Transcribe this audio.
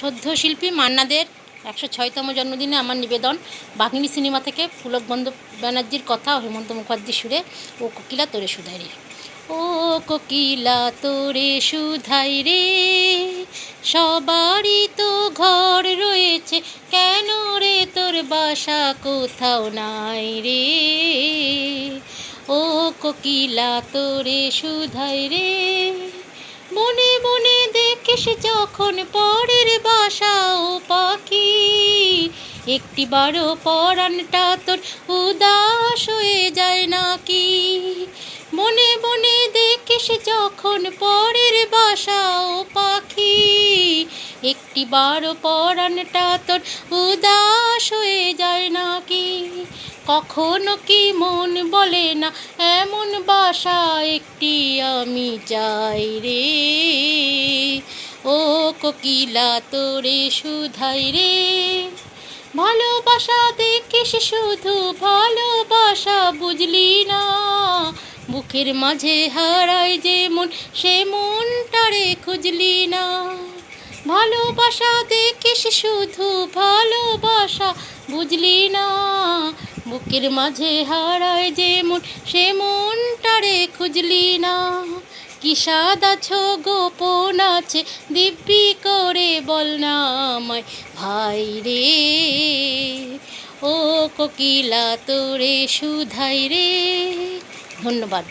সদ্য শিল্পী মান্নাদের একশো ছয়তম জন্মদিনে আমার নিবেদন। বাঘিনী সিনেমা থেকে পুলক বন্দ ব্যানার্জির কথা হেমন্ত মুখার্জির সুরে ও কোকিলা তোরে সুধাই রে। ও কোকিলা তোরে সুধাই রে, সবারই তো ঘর রয়েছে, কেন রে তোর বাসা কোথাও নাই রে? ও কোকিলা তোরে সুধাই রে বনে বনে দেখিস যখন পরের বাসাও পাখি। একটি বারো পরাণটা তোর উদাস হয়ে যায় নাকি? মনে বনে দেখিস যখন পরের বাসাও পাখি। একটি বারো পরাণটা তোর উদাস হয়ে যায় নাকি? কখনো কি মন বলে না, এমন বাসা একটি আমি চাই রে ও কোকিলা, তোরে সুধাই রে। ভালোবাসা দেখিস শুধু, ভালোবাসা বুঝলি না। বুকের মাঝে হারায় যে মন, সে মনটারে খুঁজলি না। ভালোবাসা দেখিস শুধু, ভালোবাসা বুঝলি না। বুকের মাঝে হারায় যে মন, সে মনটারে খুঁজলি না। কি স্বাদ আছো? গোপন আছে। দিব্যি করে বল না আমায়। ভাই রে, ও কোকিলা, তোরে সুধাই রে। ধন্যবাদ।